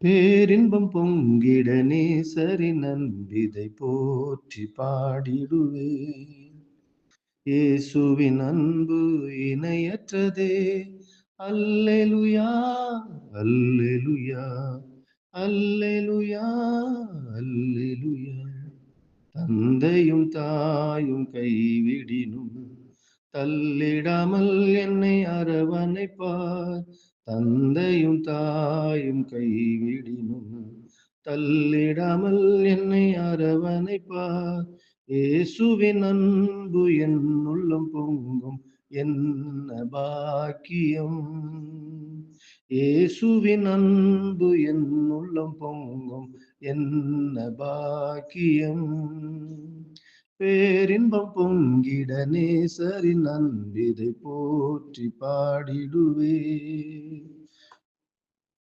பேரின்பம் பொங்கிட நேசரி நன்பிதை போற்றி பாடிடுவேன். இயேசுவின் அன்பு இணையற்றதே. அல்லேலுயா அல்லேலுயா அல்லேலுயா அல்லேலுயா. தந்தையும் தாயும் கைவிடினும் தள்ளிடாமல் என்னை அரவணைப்பார். தந்தையும் தாயும் கைவிடினும். தள்ளிடாமல் என்னை அரவணைப்பார். இயேசுவின் அன்பு என் உள்ளம் பொங்கும். என்ன பாக்கியம். இயேசுவின் அன்பு என் உள்ளம் பொங்கும். என்ன பாக்கியம். பேரின்பம் பொங்கிட நேசரின் அன்பிதை போற்றி பாடிடுவே.